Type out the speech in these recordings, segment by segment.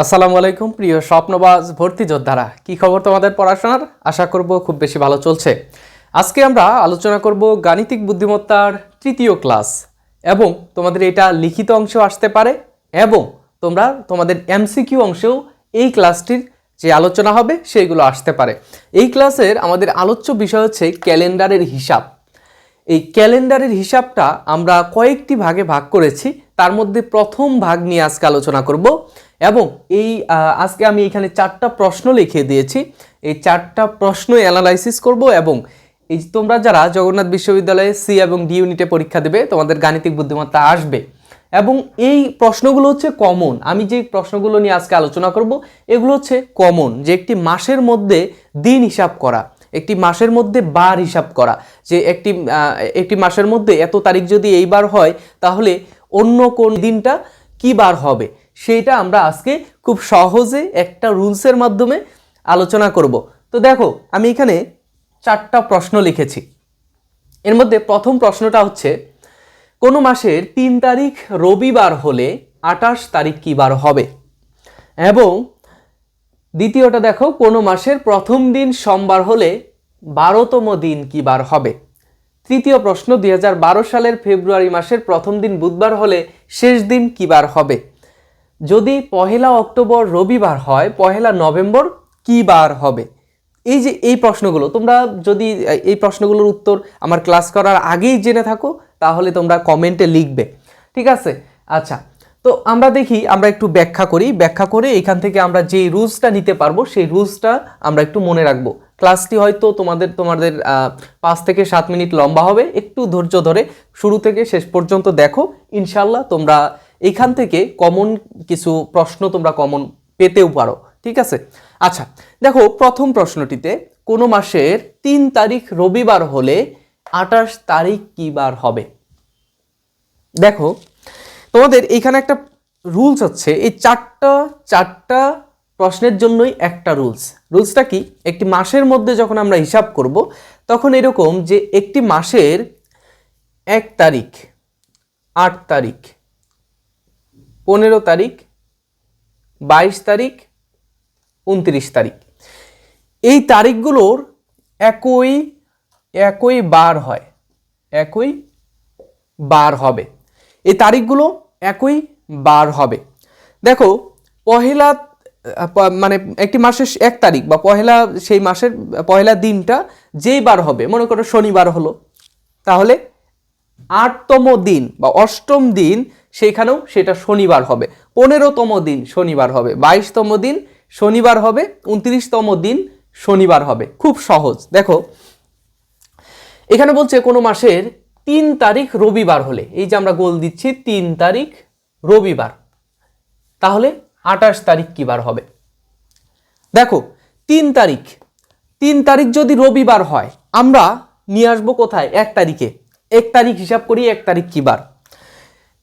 আসসালামু আলাইকুম, প্রিয় স্বপ্নবাজ ভর্তি যোদ্ধারা। কি খবর তোমাদের পড়াশোনার? আশা করব খুব বেশি ভালো চলছে। আজকে আমরা আলোচনা করব গাণিতিক বুদ্ধিমত্তার তৃতীয় ক্লাস এবং তোমাদের এটা লিখিত অংশেও আসতে পারে এবং তোমরা তোমাদের এমসিকিউ অংশেও এই ক্লাসটির যে আলোচনা হবে সেইগুলো আসতে পারে। এই ক্লাসের আমাদের আলোচ্য বিষয় হচ্ছে ক্যালেন্ডারের হিসাব। এই ক্যালেন্ডারের হিসাবটা আমরা কয়েকটি ভাগে ভাগ করেছি। তার মধ্যে প্রথম ভাগ নিয়ে আজকে আলোচনা করব। এবং এই আজকে আমি এখানে চারটা প্রশ্ন লিখে দিয়েছি। এই চারটা প্রশ্ন অ্যানালাইসিস করব এবং এই তোমরা যারা জগন্নাথ বিশ্ববিদ্যালয়ে সি এবং ডি ইউনিটে পরীক্ষা দেবে, তোমাদের গাণিতিক বুদ্ধিমত্তা আসবে। এবং এই প্রশ্নগুলো হচ্ছে কমন আমি যে প্রশ্নগুলো নিয়ে আজকে আলোচনা করব, এগুলো হচ্ছে কমন যে একটি মাসের মধ্যে দিন হিসাব করা, একটি মাসের মধ্যে বার হিসাব করা, যে একটি একটি মাসের মধ্যে এত তারিখ যদি এইবার হয়, তাহলে অন্য কোন দিনটা কি বার হবে? সেইটা আমরা আজকে খুব সহজে একটা রুলসের মাধ্যমে আলোচনা করব। তো দেখো, আমি এখানে চারটা প্রশ্ন লিখেছি। এর মধ্যে প্রথম প্রশ্নটা হচ্ছে, কোনো মাসের তিন তারিখ রবিবার হলে আঠাশ তারিখ কি বার হবে? এবং দ্বিতীয়টা দেখো, কোনো মাসের প্রথম দিন সোমবার হলে বারোতম দিন কি বার হবে? তৃতীয় প্রশ্ন দু হাজার বারো সালের ফেব্রুয়ারি মাসের প্রথম দিন বুধবার হলে শেষ দিন কি বার হবে? যদি পহেলা অক্টোবর রবিবার হয়, পহেলা নভেম্বর কি বার হবে? এই যে, এই প্রশ্নগুলো, তোমরা যদি, এই প্রশ্নগুলোর উত্তর আমার ক্লাস করার আগেই জেনে থাকো, তাহলে তোমরা কমেন্টে লিখবে। ঠিক আছে? আচ্ছা তো আমরা দেখি, আমরা একটু ব্যাখ্যা করি। ব্যাখ্যা করে এখান থেকে আমরা যে রুলসটা নিতে পারব, সেই রুলসটা আমরা একটু মনে রাখব। ক্লাসটি হয়তো তোমাদের তোমাদের পাঁচ থেকে সাত মিনিট লম্বা হবে। একটু ধৈর্য ধরে শুরু থেকে শেষ পর্যন্ত দেখো। ইনশাল্লাহ তোমরা এখান থেকে কমন কিছু প্রশ্ন তোমরা কমন পেতেও পারো, ঠিক আছে? আচ্ছা দেখো প্রথম প্রশ্নটিতে, কোনো মাসের তিন তারিখ রবিবার হলে আঠাশ তারিখ কি বার হবে? দেখো, তোমাদের এইখানে একটা রুলস হচ্ছে, এই চারটা চারটা প্রশ্নের জন্যই একটা রুলস রুলসটা কি? একটি মাসের মধ্যে যখন আমরা হিসাব করব, তখন এরকম যে একটি মাসের এক তারিখ, আট তারিখ পনেরো তারিখ, বাইশ তারিখ, উনত্রিশ তারিখ। এই তারিখগুলোর একই একই বার হয়, একই বার হবে। এই তারিখগুলো একই বার হবে। দেখো, পহেলা মানে একটি মাসের এক তারিখ বা পহেলা, সেই মাসের, পহেলা দিনটা যেই বার হবে, মনে করো শনিবার হলো, তাহলে আটতম দিন বা অষ্টম দিন সেখানেও সেটা শনিবার হবে। পনেরোতম দিন শনিবার হবে। বাইশতম দিন শনিবার হবে। উনত্রিশতম দিন শনিবার হবে। খুব সহজ। দেখো, এখানে বলছে কোনো মাসের তিন তারিখ রবিবার হলে, এই যে আমরা গোল দিচ্ছি, তিন তারিখ রবিবার, তাহলে আঠাশ তারিখ কি বার হবে? দেখো, তিন তারিখ তিন তারিখ যদি রবিবার হয়, আমরা নিয়ে আসব কোথায়? এক তারিখে। এক তারিখ হিসাব করি, এক তারিখ কি বার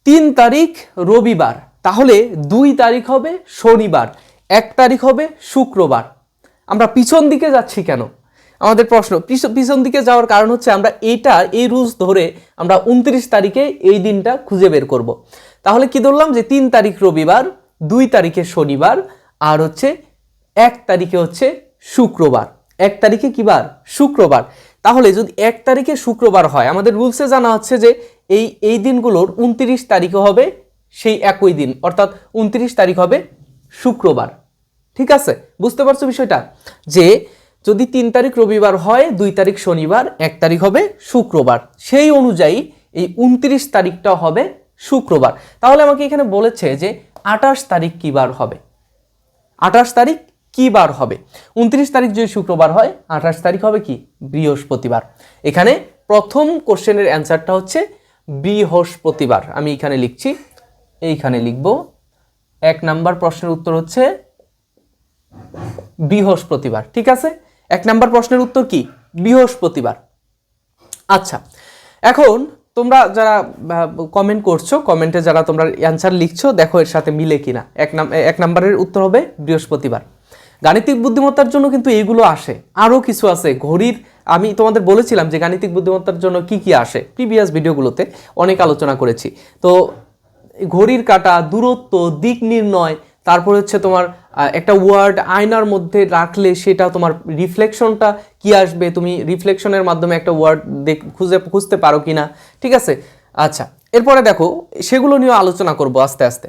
তিন তারিখ রবিবার, তাহলে দুই তারিখ হবে শনিবার, এক তারিখ হবে শুক্রবার। আমরা পিছন দিকে যাচ্ছি কেন? আমাদের প্রশ্ন, পিছ- পিছন দিকে যাওয়ার কারণ হচ্ছে আমরা এইটা, এই রুলস ধরে আমরা উনত্রিশ তারিখে এই দিনটা খুঁজে বের করব। তাহলে কি ধরলাম যে তিন তারিখ রবিবার, দুই তারিখে শনিবার, আর হচ্ছে এক তারিখে হচ্ছে শুক্রবার। এক তারিখে কি বার? শুক্রবার। তাহলে যদি এক তারিখে শুক্রবার হয়, আমাদের রুলসে জানা হচ্ছে যে এই এই দিনগুলোর উনত্রিশ তারিখে হবে, সেই একই দিন, অর্থাৎ উনত্রিশ তারিখ হবে শুক্রবার। ঠিক আছে? বুঝতে পারছ বিষয়টা? যে যদি তিন তারিখ রবিবার হয়, দুই তারিখ শনিবার, এক তারিখ হবে শুক্রবার। সেই অনুযায়ী এই উনত্রিশ তারিখটা হবে শুক্রবার। তাহলে আমাকে এখানে বলেছে যে আঠাশ তারিখ কি বার হবে? আঠাশ তারিখ কি বার হবে? উনত্রিশ তারিখ যদি শুক্রবার হয়, আঠাশ তারিখ হবে কি? বৃহস্পতিবার। এখানে প্রথম কোশ্চেনের অ্যান্সারটা হচ্ছে বৃহস্পতিবার আমি এখানে লিখছি, এইখানে লিখব। এক নাম্বার প্রশ্নের উত্তর হচ্ছে বৃহস্পতিবার ঠিক আছে? এক নাম্বার প্রশ্নের উত্তর কি? বৃহস্পতিবার আচ্ছা এখন তোমরা যারা কমেন্ট করছ কমেন্টে যারা তোমরা অ্যান্সার লিখছো, দেখো এর সাথে মিলে কিনা। এক নাম, এক নাম্বারের উত্তর হবে বৃহস্পতিবার গাণিতিক বুদ্ধিমত্তার জন্য কিন্তু এইগুলো আসে। আরও কিছু আছে। ঘড়ির, আমি তোমাদের বলেছিলাম যে গাণিতিক বুদ্ধিমত্তার জন্য কি কি আসে। প্রিভিয়াস ভিডিওগুলোতে অনেক আলোচনা করেছি। তো, ঘড়ির কাটা, দূরত্ব, দিক নির্ণয়, তারপর হচ্ছে তোমার একটা ওয়ার্ড আয়নার মধ্যে রাখলে সেটা তোমার রিফ্লেকশনটা কি আসবে? তুমি রিফ্লেকশনের মাধ্যমে একটা ওয়ার্ড দেখ, খুঁজে, খুঁজতে পারো কি না? ঠিক আছে? আচ্ছা এরপরে দেখো, সেগুলো নিয়ে আলোচনা করব আস্তে আস্তে।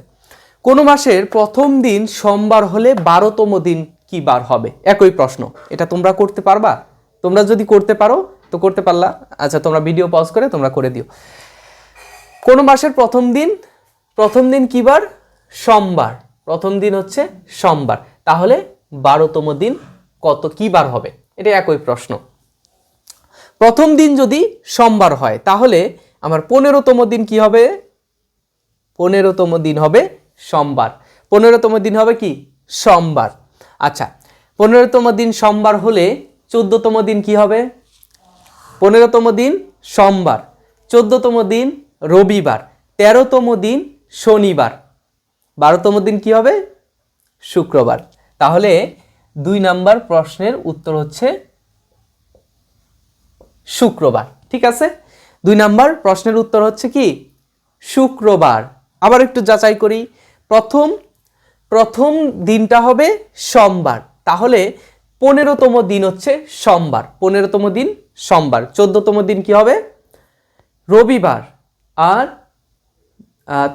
কোনো মাসের প্রথম দিন সোমবার হলে বারোতম দিন কি বার হবে? একই প্রশ্ন। এটা তোমরা করতে পারবা? তোমরা যদি করতে পারো, তো করতে পারলা। আচ্ছা তোমরা ভিডিও পজ করে, তোমরা করে দিও। কোন মাসের প্রথম দিন? প্রথম দিন কি বার? সোমবার। প্রথম দিন হচ্ছে সোমবার। তাহলে বারোতম দিন কত, কি বার হবে? এটা একই প্রশ্ন। প্রথম দিন যদি সোমবার হয়, তাহলে আমার পনেরোতম দিন কি হবে? পনেরোতম দিন হবে সোমবার। পনেরোতম দিন হবে কি? সোমবার। আচ্ছা পনেরোতম দিন সোমবার হলে চোদ্দতম দিন কি হবে? পনেরোতম দিন সোমবার, চোদ্দতম দিন রবিবার, তেরোতম দিন শনিবার। বারোতম দিন কি হবে? শুক্রবার। তাহলে দুই নাম্বার প্রশ্নের উত্তর হচ্ছে শুক্রবার, ঠিক আছে? দুই নাম্বার প্রশ্নের উত্তর হচ্ছে কি? শুক্রবার। আবার একটু যাচাই করি। প্রথম প্রথম দিনটা হবে সোমবার। তাহলে পনেরোতম দিন হচ্ছে সোমবার। পনেরোতম দিন সোমবার। চোদ্দতম দিন কি হবে? রবিবার। আর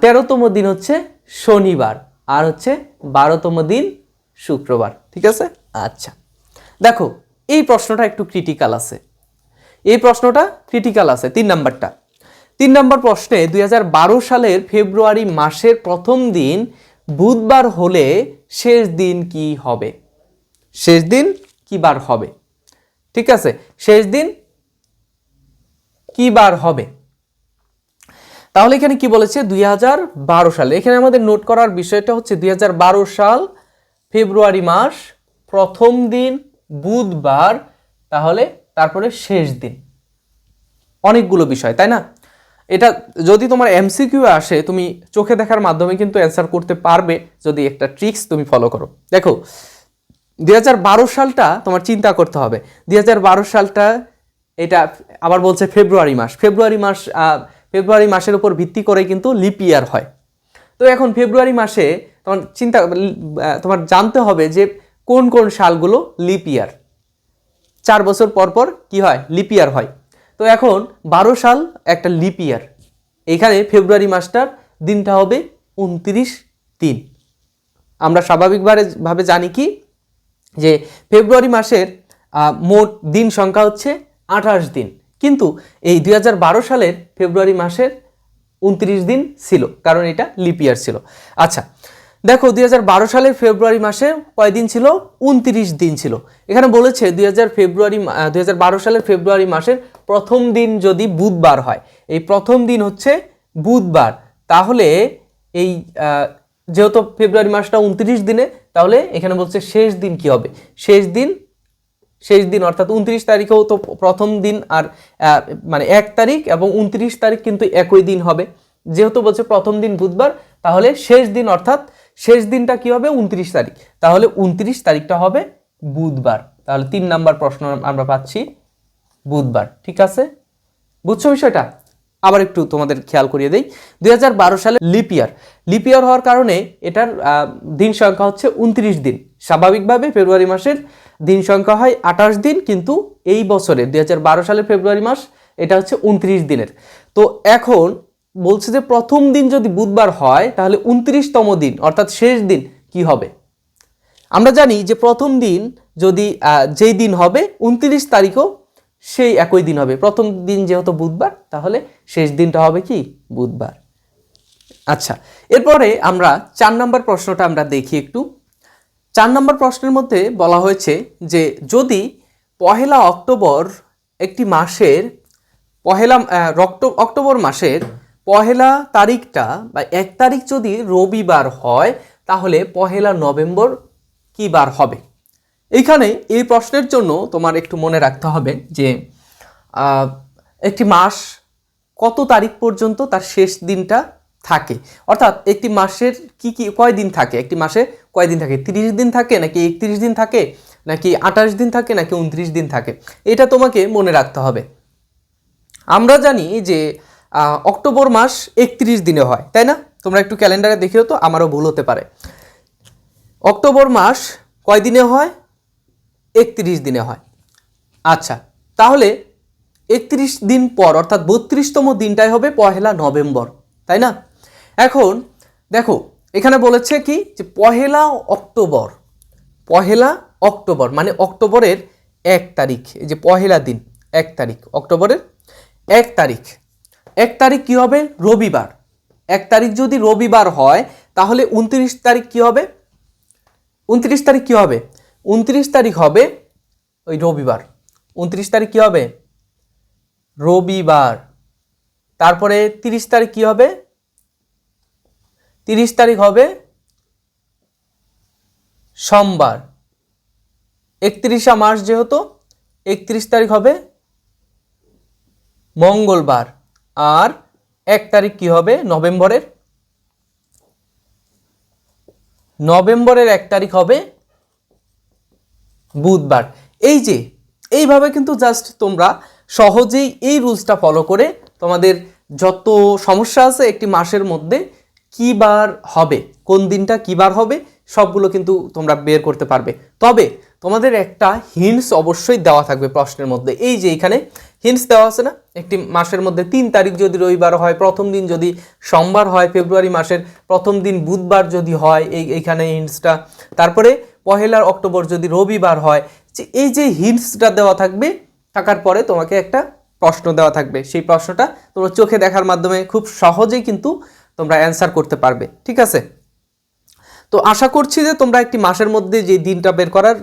তেরোতম দিন হচ্ছে শনিবার। আর হচ্ছে বারোতম দিন শুক্রবার। ঠিক আছে? আচ্ছা। দেখো, এই প্রশ্নটা একটু ক্রিটিক্যাল আছে। এই প্রশ্নটা ক্রিটিক্যাল আছে, তিন নাম্বারটা। তিন নম্বর প্রশ্নে দুই হাজার বারো সালের ফেব্রুয়ারি মাসের প্রথম দিন বুধবার হলে শেষ দিন কি হবে? শেষ দিন কি বার হবে? ঠিক আছে, শেষ দিন কি বার হবে? তাহলে এখানে কি বলেছে? দুই সালে। এখানে আমাদের নোট করার বিষয়টা হচ্ছে দুই হাজার বারো সাল, ফেব্রুয়ারি মাস, প্রথম দিন, বুধবার, তাহলে তারপরে শেষ দিন। অনেকগুলো বিষয়, তাই না? এটা যদি তোমার এমসিকিউ আসে, তুমি চোখে দেখার মাধ্যমে কিন্তু অ্যান্সার করতে পারবে যদি একটা ট্রিক্স তুমি ফলো করো। দেখো দু হাজার বারো সালটা তোমার চিন্তা করতে হবে। দু হাজার বারো সালটা এটা আবার বলছে ফেব্রুয়ারি মাস। ফেব্রুয়ারি মাস ফেব্রুয়ারি মাসের উপর ভিত্তি করে কিন্তু লিপ ইয়ার হয়। তো এখন ফেব্রুয়ারি মাসে তোমার চিন্তা তোমার জানতে হবে যে কোন কোন সালগুলো লিপ ইয়ার চার বছর পর পর কি হয়? লিপ ইয়ার হয়। তো এখন বারো সাল একটা লিপ ইয়ার এখানে ফেব্রুয়ারি মাসটার দিনটা হবে উনত্রিশ দিন আমরা স্বাভাবিকভাবে ভাবে জানি কি? যে ফেব্রুয়ারি মাসের মোট দিন সংখ্যা হচ্ছে আঠাশ দিন। কিন্তু এই দু হাজার বারো সালের ফেব্রুয়ারি মাসের উনত্রিশ দিন ছিল, কারণ এটা লিপ ইয়ার ছিল। আচ্ছা দেখো, দুই হাজার বারো সালের ফেব্রুয়ারি মাসে কয়দিন ছিল? উনত্রিশ দিন ছিল। এখানে বলেছে, দুই হাজার ফেব্রুয়ারি দুই হাজার বারো সালের ফেব্রুয়ারি মাসের প্রথম দিন যদি বুধবার হয়, এই প্রথম দিন হচ্ছে বুধবার। তাহলে এই যেহেতু ফেব্রুয়ারি মাসটা উনত্রিশ দিনে, তাহলে এখানে বলছে শেষ দিন কি হবে? শেষ দিন শেষ দিন, অর্থাৎ উনত্রিশ তারিখেও তো প্রথম দিন আর মানে এক তারিখ এবং উনত্রিশ তারিখ কিন্তু একই দিন হবে। যেহেতু বলছে প্রথম দিন বুধবার, তাহলে শেষ দিন, অর্থাৎ শেষ দিনটা কি হবে? উনত্রিশ তারিখ। তাহলে উনত্রিশ তারিখটা হবে বুধবার। তাহলে তিন নাম্বার প্রশ্ন আমরা পাচ্ছি বুধবার। ঠিক আছে? বুঝছ বিষয়টা? আবার একটু তোমাদের খেয়াল করিয়ে দেই। দুই হাজার বারো সালে লিপ ইয়ার লিপ ইয়ার হওয়ার কারণে এটার দিন সংখ্যা হচ্ছে উনত্রিশ দিন। স্বাভাবিকভাবে ফেব্রুয়ারি মাসের দিন সংখ্যা হয় আঠাশ দিন, কিন্তু এই বছরে, দুই সালের ফেব্রুয়ারি মাস, এটা হচ্ছে উনত্রিশ দিনের। তো এখন বলছে যে প্রথম দিন যদি বুধবার হয়, তাহলে উনত্রিশতম দিন, অর্থাৎ শেষ দিন কি হবে? আমরা জানি যে প্রথম দিন যদি যেই দিন হবে, উনত্রিশ তারিখও সেই একই দিন হবে। প্রথম দিন যেহেতু বুধবার, তাহলে শেষ দিনটা হবে কি? বুধবার। আচ্ছা এরপরে আমরা চার নম্বর প্রশ্নটা আমরা দেখি একটু। চার নম্বর প্রশ্নের মধ্যে বলা হয়েছে যে যদি পহেলা অক্টোবর একটি মাসের, পহেলা অক্টোবর মাসের পহেলা তারিখটা বা এক তারিখ যদি রবিবার হয়, তাহলে পহেলা নভেম্বর কি বার হবে? এইখানে এই প্রশ্নের জন্য তোমার একটু মনে রাখতে হবে যে একটি মাস কত তারিখ পর্যন্ত তার শেষ দিনটা থাকে? অর্থাৎ একটি মাসের কি কি, কয় দিন থাকে? একটি মাসে কয় দিন থাকে? তিরিশ দিন থাকে, নাকি একত্রিশ দিন থাকে? নাকি আঠাশ দিন থাকে, নাকি উনত্রিশ দিন থাকে? এটা তোমাকে মনে রাখতে হবে। আমরা জানি যে অক্টোবর মাস একত্রিশ দিনে হয়, তাই না? তোমরা একটু ক্যালেন্ডারে দেখিও তো, আমারও ভুল হতে পারে। অক্টোবর মাস কয় দিনে হয়? একত্রিশ দিনে হয়। আচ্ছা তাহলে একত্রিশ দিন পর, অর্থাৎ বত্রিশতম দিনটাই হবে পহেলা নভেম্বর, তাই না? এখন দেখো, এখানে বলেছে কি? যে পহেলা অক্টোবর পহেলা অক্টোবর মানে অক্টোবরের এক তারিখ, এই যে পহেলা দিন, এক তারিখ, অক্টোবরের এক তারিখ। এক তারিখ কি হবে? রবিবার। এক তারিখ যদি রবিবার হয়, তাহলে উনত্রিশ তারিখ কি হবে? উনত্রিশ তারিখ কি হবে? উনত্রিশ তারিখ হবে ওই রবিবার। উনত্রিশ তারিখ কি হবে? রবিবার। তারপরে তিরিশ তারিখ কি হবে? তিরিশ তারিখ হবে সোমবার। একত্রিশা মাস যেহেতু, একত্রিশ তারিখ হবে মঙ্গলবার। আর এক তারিখ কি হবে? নভেম্বরের? নভেম্বরের এক তারিখ হবে বুধবার। এই যে, এইভাবে কিন্তু জাস্ট তোমরা সহজেই এই রুলসটা ফলো করে তোমাদের যত সমস্যা আছে একটি মাসের মধ্যে কী বার হবে, কোন দিনটা কী বার হবে, সবগুলো কিন্তু তোমরা বের করতে পারবে। তবে তোমাদের একটা হিন্টস অবশ্যই দেওয়া থাকবে প্রশ্নের মধ্যে। এই যে এখানে হিন্টস দেওয়া আছে না, একটি মাসের মধ্যে তিন তারিখ যদি রবিবার হয়, প্রথম দিন যদি সোমবার হয়, ফেব্রুয়ারি মাসের প্রথম দিন বুধবার যদি হয়, এই এইখানে হিন্টসটা তারপরে পহেলা অক্টোবর যদি রবিবার হয়, যে এই যে হিন্টসটা দেওয়া থাকবে, থাকার পরে তোমাকে একটা প্রশ্ন দেওয়া থাকবে। সেই প্রশ্নটা তোমরা চোখে দেখার মাধ্যমে খুব সহজেই কিন্তু তোমরা অ্যান্সার করতে পারবে। ঠিক আছে? তো আশা করছি যে তোমরা একটি মাসের মধ্যে যে দিনটা বের করার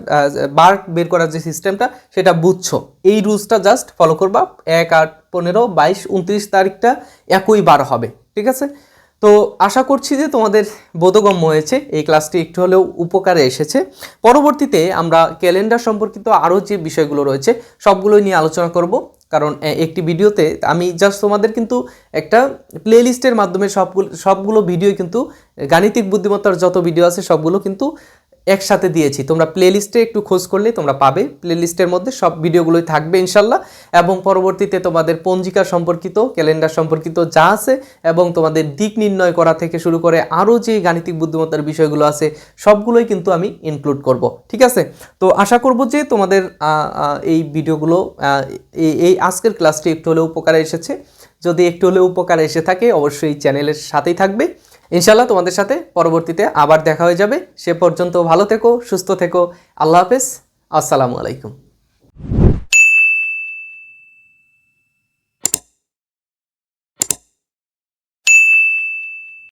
বার বের করার যে সিস্টেমটা সেটা বুঝছ। এই রুলসটা জাস্ট ফলো করবা। এক আট পনেরো বাইশ উনত্রিশ তারিখটা একই বার হবে, ঠিক আছে? তো আশা করছি যে তোমাদের বোধগম্য হয়েছে। এই ক্লাসটি একটু হলেও উপকারে এসেছে। পরবর্তীতে আমরা ক্যালেন্ডার সম্পর্কিত আরও যে বিষয়গুলো রয়েছে, সবগুলোই নিয়ে আলোচনা করব। কারণ একটি ভিডিওতে আমি জাস্ট তোমাদের কিন্তু একটা প্লে লিস্টের মাধ্যমে সবগুলো সবগুলো ভিডিও কিন্তু গাণিতিক বুদ্ধিমত্তার যত ভিডিও আছে সবগুলো কিন্তু একসাথে দিয়েছি। তোমরা প্লে লিস্টে একটু খোঁজ করলে তোমরা পাবে। প্লে লিস্টের মধ্যে সব ভিডিওগুলোই থাকবে ইনশাল্লাহ। এবং পরবর্তীতে তোমাদের পঞ্জিকা সম্পর্কিত ক্যালেন্ডার সম্পর্কিত যা আছে এবং তোমাদের দিক নির্ণয় করা থেকে শুরু করে আরও যে গাণিতিক বুদ্ধিমত্তার বিষয়গুলো আছে, সবগুলোই কিন্তু আমি ইনক্লুড করব। ঠিক আছে? তো আশা করব যে তোমাদের এই ভিডিওগুলো এই আজকের ক্লাসটি একটু হলেও উপকারে এসেছে। যদি একটু হলেও উপকারে এসে থাকে, অবশ্যই চ্যানেলের সাথেই থাকবে। ইনশাল্লাহ তোমাদের সাথে পরবর্তীতে আবার দেখা হয়ে যাবে। সে পর্যন্ত ভালো থেকো, সুস্থ থেকো। আল্লাহ হাফেজ। আসসালামু আলাইকুম।